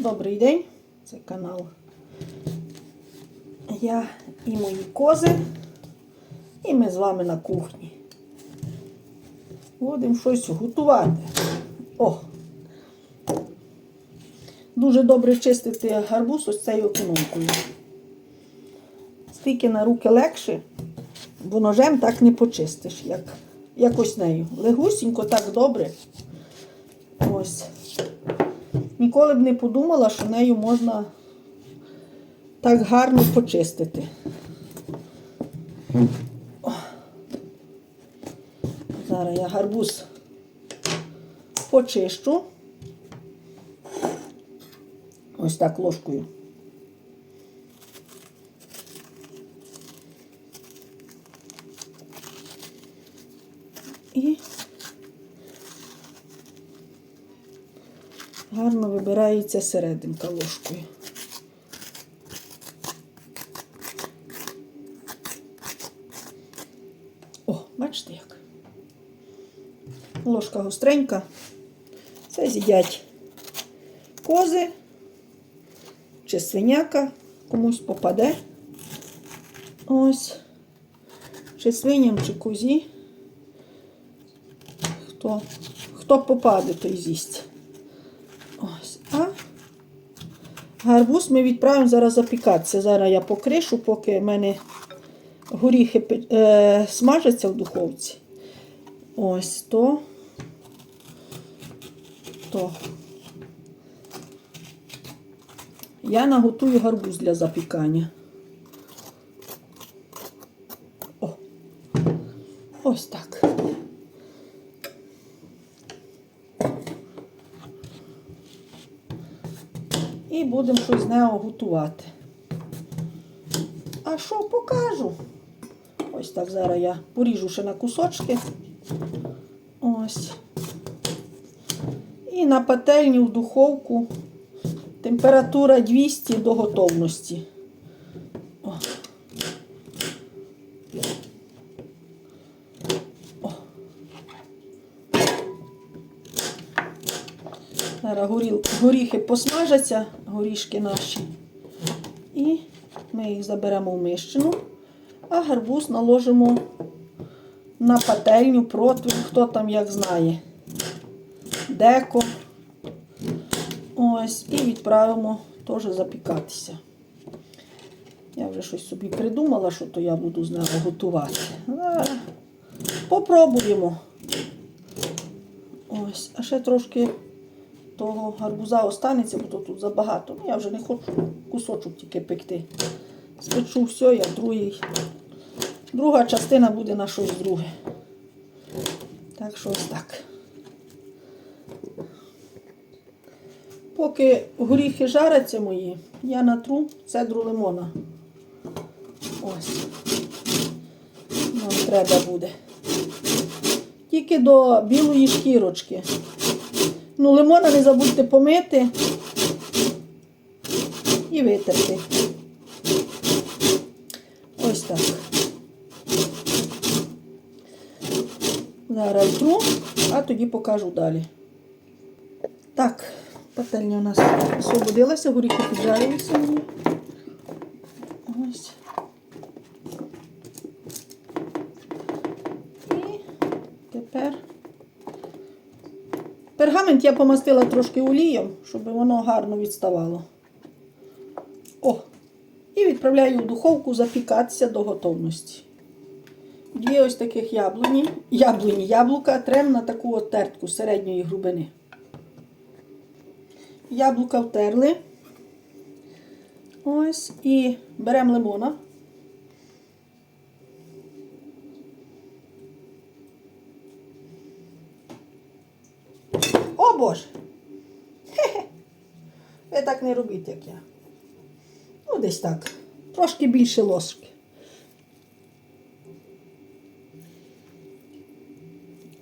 Добрий день, це канал. Я і мої кози, і ми з вами на кухні. Будемо щось готувати. О! Дуже добре чистити гарбуз ось цією економкою. Стільки на руки легше, бо ножем так не почистиш, як якось нею. Легусінько так добре. Ось. Ніколи б не подумала, що нею можна так гарно почистити. Зараз я гарбуз почищу. Ось так ложкою. І гарно вибирається серединка ложкою. О, бачите як? Ложка гостренька. Це з'їдять кози чи свиняка, комусь попаде. Ось. Чи свиням, чи козі. Хто, хто попаде, той з'їсть. Гарбуз ми відправимо зараз запікатися. Зараз я покришу, поки в мене горіхи е, смажаться в духовці. Ось то. То. Я наготую гарбуз для запікання. О. Ось так. І будемо щось з нього готувати. А що покажу? Ось так зараз я поріжу ще на кусочки. Ось. І на пательню в духовку. Температура 200 до готовності. О. О. Зараз горіл, горіхи посмажаться, горішки наші. І ми їх заберемо в мищину, а гарбуз наложимо на пательню, противень, хто там як знає. Деко. Ось, і відправимо теж запікатися. Я вже щось собі придумала, що то я буду з нього готувати. Попробуємо. Ось, а ще трошки того гарбуза останеться, бо то тут забагато. Ну, я вже не хочу кусочок тільки пекти. Спечу все, я другий. Друга частина буде на щось друге. Так що ось так. Поки горіхи жаряться мої, я натру цедру лимона. Ось. Нам треба буде. Тільки до білої шкірочки. Ну, лимона не забудьте помити і витерти. Ось так. Зараз тру, а тоді покажу далі. Так, пательня у нас освободилася, горіхи піджарилися мені. Ось. І тепер пергамент я помастила трошки олієм, щоб воно гарно відставало. О! І відправляю в духовку запікатися до готовності. Дві ось таких яблуні, яблуні, яблука трем на таку от тертку середньої грубини. Яблука втерли. Ось. І беремо лимона. Боже! Хе-хе! Ви так не робіть, як я. Ну, десь так. Трошки більше ложки.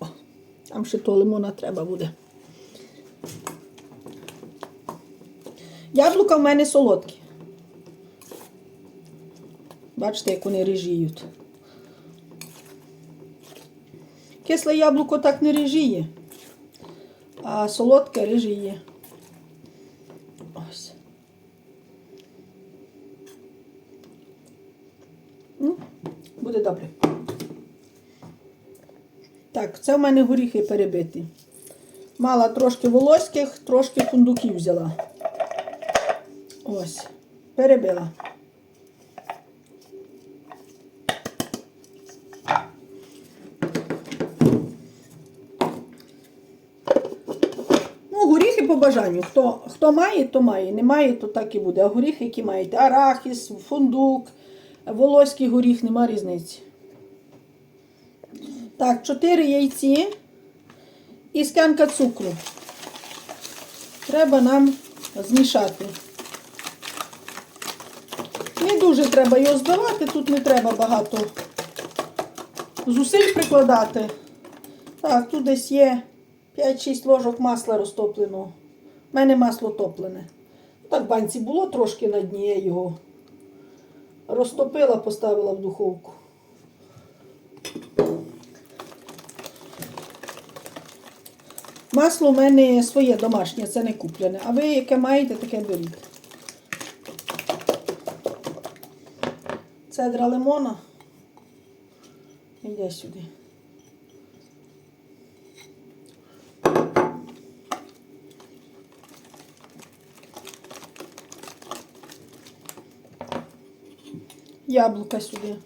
О, там ще то лимона треба буде. Яблука в мене солодкі. Бачите, як вони режіють. Кисле яблуко так не режіє, а солодке режіє. Ось. Ну, буде добре. Так, це в мене горіхи перебиті. Мала трошки волоських, трошки фундуків взяла. Ось, перебила. Горіхи по бажанню. Хто, хто має, то має. Не має, то так і буде. А горіхи, які маєте, арахіс, фундук, волоський горіх, нема різниці. Так, 4 яйці і склянка цукру. Треба нам змішати. Не дуже треба його збивати, тут не треба багато зусиль прикладати. Так, тут десь є 5-6 ложок масла розтопленого. У мене масло топлене. Так, в банці було трошки на дні, я його розтопила, поставила в духовку. Масло в мене своє домашнє, це не куплене. А ви яке маєте, таке беріть. Цедра лимона. Йде сюди. Яблука сюди.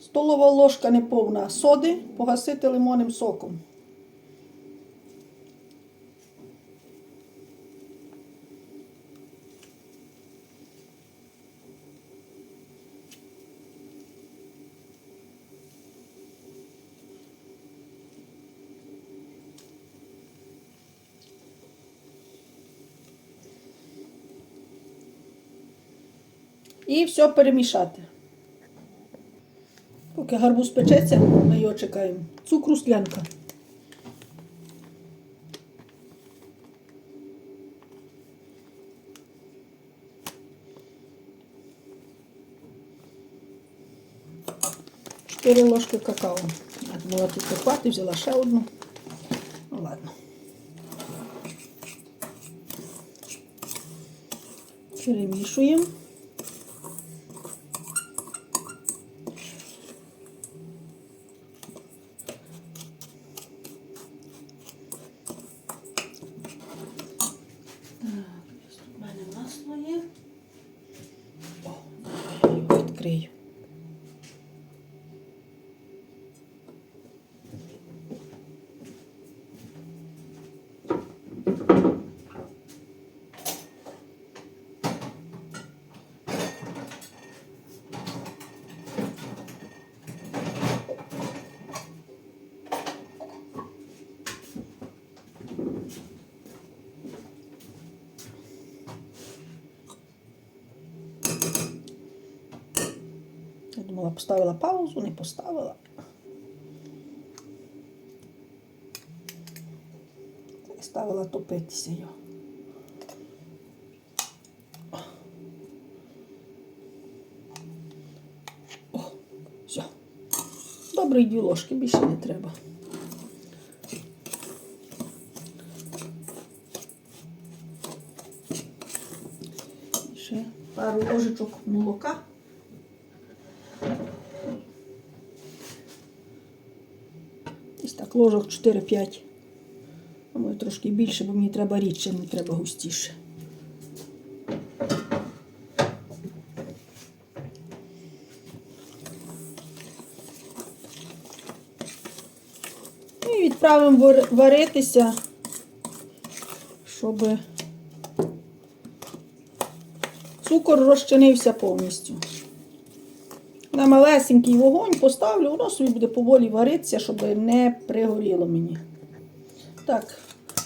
Столова ложка неповна соди погасити лимонним соком. І все перемішати. Поки гарбуз печеться, ми його чекаємо. Цукру склянка. Чотири ложки какао. Я думала, тільки хватить, взяла ще одну. Ну ладно. Перемішуємо. Ось тут в мене масло є. О, я його відкрию. Я думала, поставила паузу, не поставила. І ставила топитися його. О, все. Добре, дві ложки, більше не треба. Ще пару ложечок молока. Десь так ложок 4-5. А може трошки більше, бо мені треба рідше, мені треба густіше. І відправимо варитися, щоб цукор розчинився повністю на малесенький вогонь поставлю, воно собі буде поволі варитися, щоб не пригоріло мені. Так,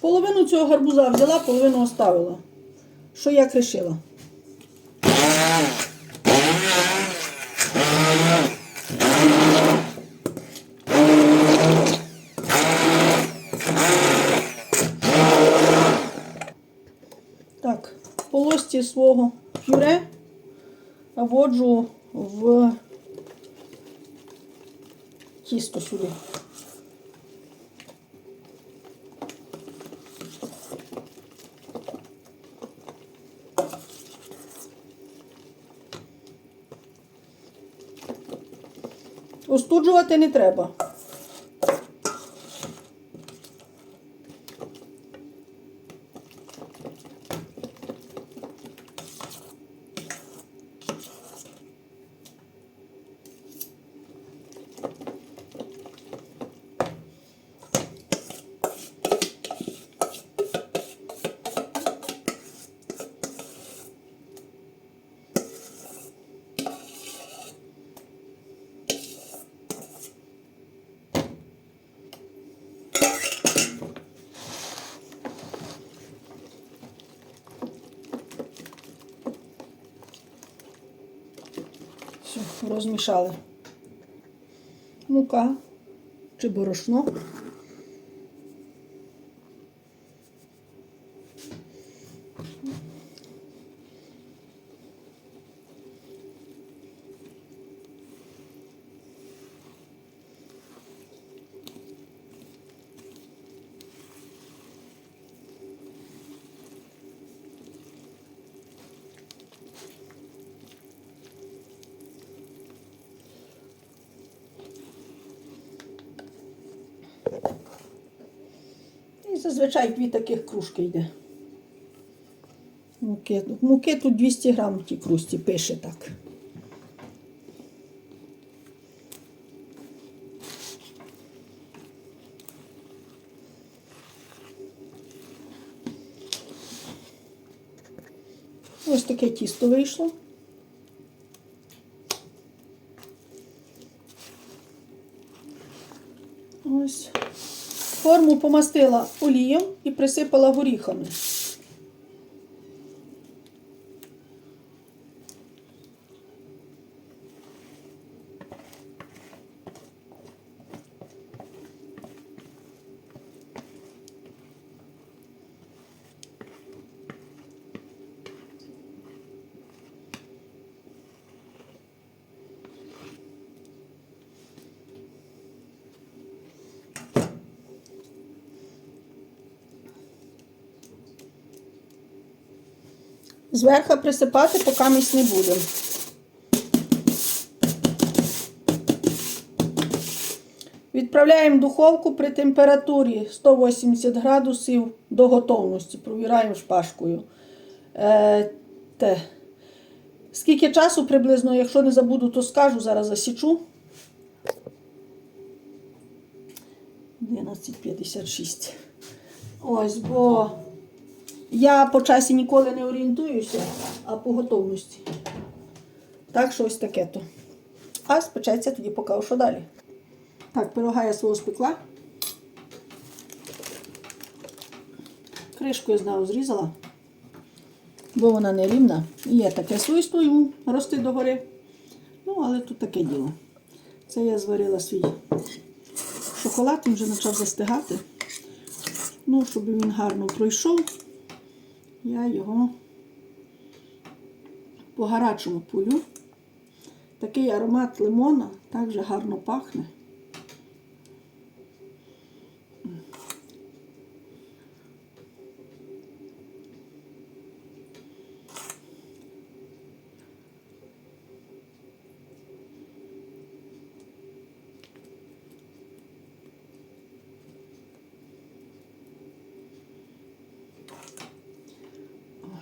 половину цього гарбуза взяла, половину оставила. Що я кришила? Так, полості свого пюре вводжу в тісто сюди. Остуджувати не треба. Все, розмішали. Мука чи борошно. Зазвичай дві таких кружки йде. Муки, муки тут 200 грам в тій кружці, пише так. Ось таке тісто вийшло. Ось. Форму помастила олієм і присипала горіхами. Зверху присипати, поки місць не будемо. Відправляємо в духовку при температурі 180 градусів до готовності. Провіраємо шпажкою. Е, те. Скільки часу приблизно, якщо не забуду, то скажу, зараз засічу. 11.56. Ось, бо я по часі ніколи не орієнтуюся, а по готовності. Так, що ось таке то. А спечеться тоді покажу, що далі. Так, пирога я свого спекла. Кришку я знову зрізала, бо вона не рівна. І Є таке свойство йому рости догори. Ну, але тут таке діло. Це я зварила свій шоколад, він вже почав застигати. Ну, щоб він гарно пройшов, я його по гарячому пулю. Такий аромат лимона також гарно пахне.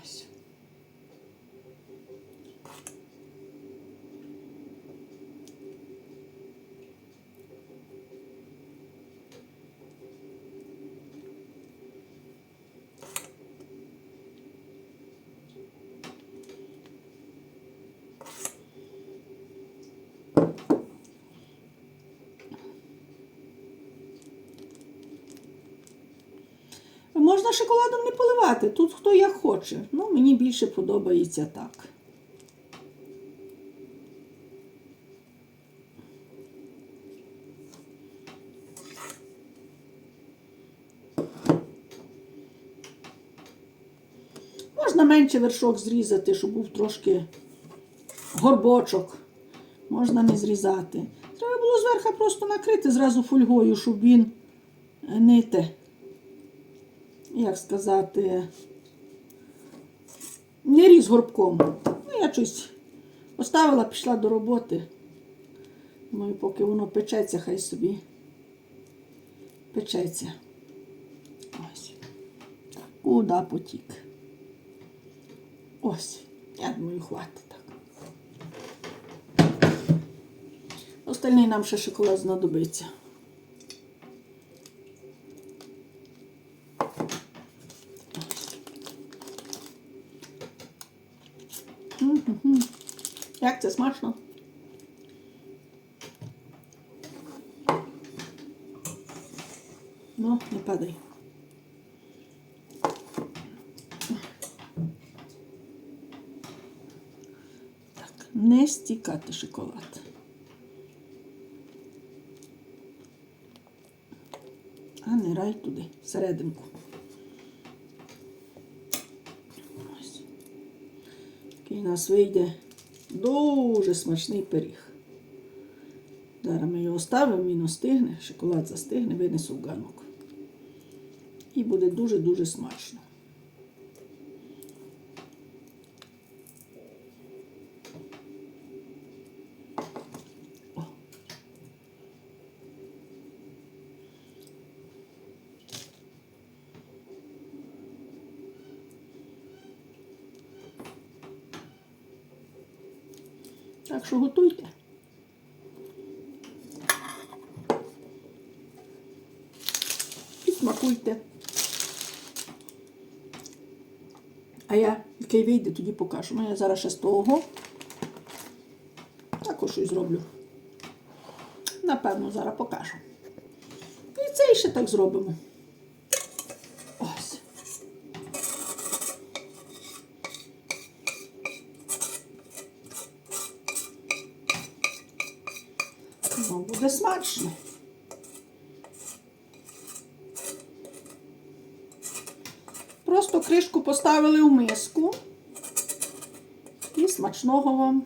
Ось. Можна шоколадом не поливати, тут хто як хоче. Ну, мені більше подобається так. Можна менше вершок зрізати, щоб був трошки горбочок. Можна не зрізати. Треба було зверху просто накрити зразу фольгою, щоб він не те, як сказати, не ріс горбком. Ну, я щось поставила, пішла до роботи. Ну і поки воно печеться, хай собі печеться. Ось. Куди потік? Ось. Я думаю, хватить так. Остальний нам ще шоколад знадобиться. М-м-м. Як це смачно? Ну, не падай. Так, не стікати шоколад. А не рай туди, всерединку. Ось. Такий у нас вийде дуже смачний пиріг. Зараз ми його ставимо, він остигне, шоколад застигне, винесу в ганок. І буде дуже-дуже смачно. О. Так що готуйте. І смакуйте. А я, який вийде, тоді покажу. Ну, я зараз ще з того також щось зроблю. Напевно, зараз покажу. І цей ще так зробимо. Ось. Ну, буде смачно. Просто кришку поставили у миску. І смачного вам.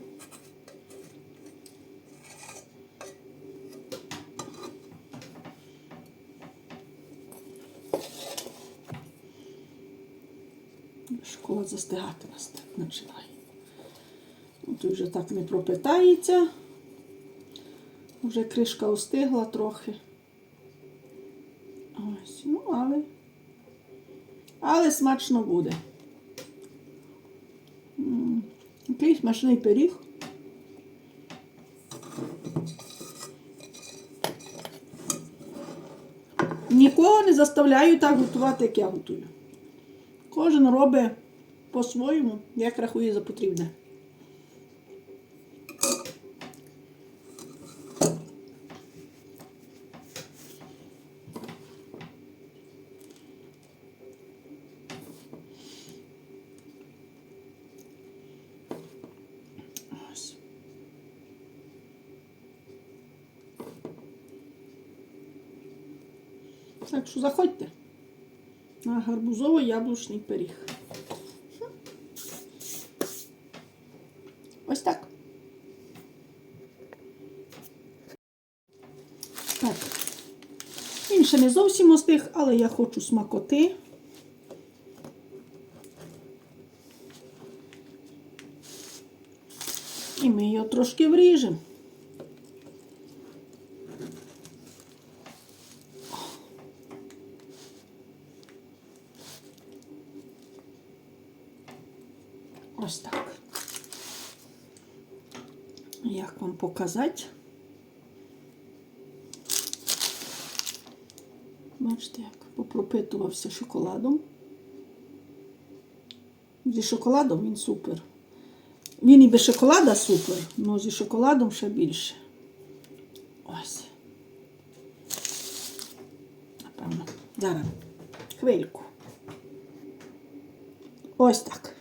Шоколад застигати нас так починає. Тут вже так не пропитається. Вже кришка остигла трохи. Ось, ну, але, але смачно буде. М, Який смачний пиріг. Нікого не заставляю так готувати, як я готую. Кожен робить по-своєму, як рахує за потрібне. Що заходьте на гарбузово-яблучний пиріг. Ось так. Так. Він ще не зовсім остиг, але я хочу смакоти. І ми його трошки вріжемо. Ось так. Як вам показати? Бачите, як попропитувався шоколадом. Зі шоколадом він супер. Він і без шоколада супер, але зі шоколадом ще більше. Ось. Напевно. Зараз. Хвильку. Ось так.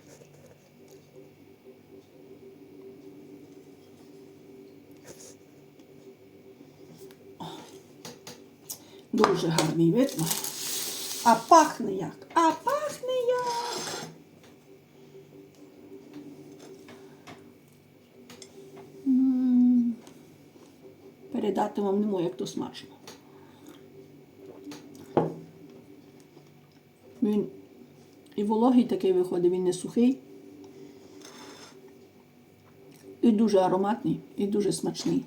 Дуже гарний видно. А пахне як? А пахне як. Передати вам не можу, як то смачно. Він і вологий такий виходить, він не сухий. І дуже ароматний, і дуже смачний.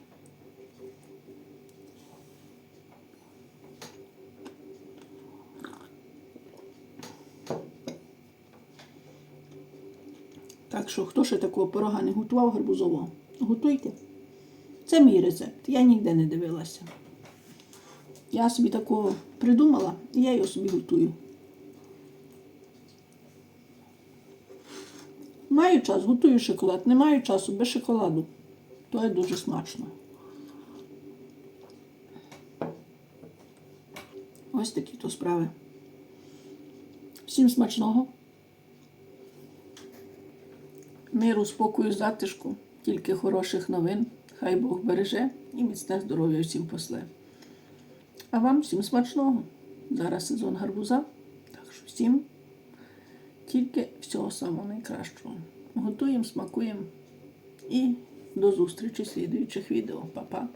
Що, хто ще такого пирога не готував гарбузового, готуйте. Це мій рецепт. Я ніде не дивилася. Я собі такого придумала, і я його собі готую. Маю час, готую шоколад. Не маю часу без шоколаду. То є дуже смачно. Ось такі то справи. Всім смачного. Миру, спокою, затишку, тільки хороших новин. Хай Бог береже і міцне здоров'я всім после. А вам всім смачного. Зараз сезон гарбуза. Так що всім тільки всього самого найкращого. Готуємо, смакуємо і до зустрічі в слідуючих відео. Па-па!